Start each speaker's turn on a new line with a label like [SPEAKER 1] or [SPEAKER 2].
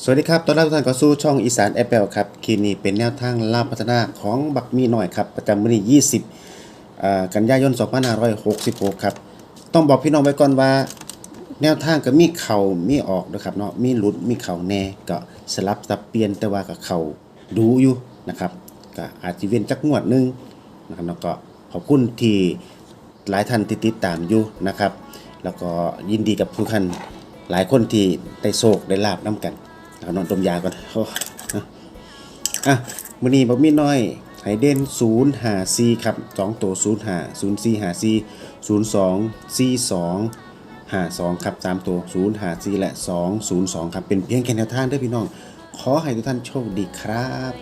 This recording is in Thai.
[SPEAKER 1] สวัสดีครับ ตอนรับทุกท่านเข้าสู่ช่องอีสานแอปเปิลครับคีนี้เป็นแนวทางลาบพัฒนาของบักมีหน่อยครับ ประจำวันที่20 กันยายน 2566 ครับ ต้องบอกพี่น้องไว้ก่อนว่า แนวทางก็มีเข่ามีออกนะครับเนาะ มีหลุด มีเข่าแน่ก็สลับสับเปลี่ยนแต่ว่าก็เข่าดูอยู่นะครับ ก็อาจจะเว้นจักงวดนึงนะครับแล้วก็ขอบคุณที่หลายท่านที่ติดตามอยู่นะครับ แล้วก็ยินดีกับทุกท่านหลายคนที่ได้โชคได้ลาบน้ำกัน นะครับนอนดมยาก่อนโอ้นะอะมื้อนี้บ่มีน้อยไฮเดน0 5 4ครับ2ตัว0 5 0 4 5 4 0 2 4 2 52ครับ3ตัว0 5 4และ 2 0 2 ครับเป็นเพียงแค่แนวทางเด้อพี่น้อง ขอให้ทุกท่านโชคดีครับ